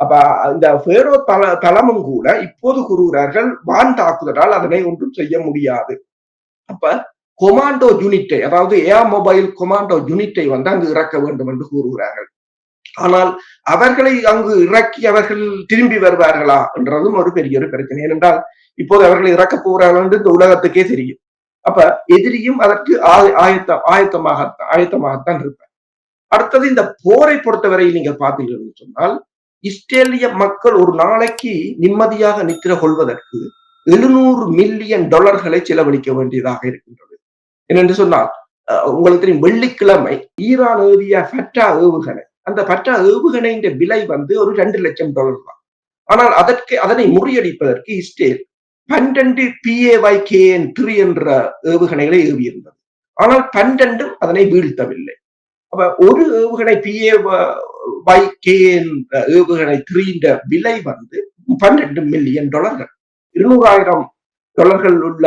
அப்ப இந்த ஃபேரோ தல தளமும் கூட இப்போது கூறுகிறார்கள் வான் தாக்குதலால் அதனை ஒன்றும் செய்ய முடியாது. அப்ப கொமாண்டோ யூனிட்டை அதாவது ஏர் மொபைல் கொமாண்டோ யூனிட்டை வந்து அங்கு இறக்க வேண்டும் என்று கூறுகிறார்கள். ஆனால் அவர்களை அங்கு இறக்கி அவர்கள் திரும்பி வருவார்களா என்றதும் ஒரு பெரிய ஒரு பிரச்சனை. ஏனென்றால் இப்போது அவர்களை இறக்க போகிறார்கள் என்று இந்த உலகத்துக்கே தெரியும். அப்ப எதிரியும் அதற்கு ஆயத்த ஆயத்தமாக ஆயத்தமாகத்தான் இருப்பார். அடுத்தது இந்த போரை பொறுத்தவரை நீங்கள் பார்த்தீங்கன்னு சொன்னால் இஸ்ரேலிய மக்கள் ஒரு நாளைக்கு நிம்மதியாக நித்திர கொள்வதற்கு எழுநூறு மில்லியன் டாலர்களை செலவழிக்க வேண்டியதாக இருக்கின்றது. என்னென்று சொன்னால் உங்களுக்கு தெரியும் வெள்ளிக்கிழமை ஈரான் ஏவிய ஃபட்டா ஏவுகணை. அந்த ஃபட்டா ஏவுகணையின் விலை வந்து ஒரு ரெண்டு லட்சம் டாலர் தான். ஆனால் அதற்கு அதனை முறியடிப்பதற்கு இஸ்ரேல் பன்னெண்டு பிஏஒய் கேஎன் த்ரீ என்ற ஏவுகணைகளை ஏவியிருந்தது. ஆனால் பன்னெண்டும் அதனை வீழ்த்தவில்லை. அப்ப ஒரு ஏவுகணை பிஏ பை கேன் ஏவுகணை த்ரீன்ற விலை வந்து பன்னெண்டு மில்லியன் டாலர்கள் இருநூறாயிரம் டாலர்கள் உள்ள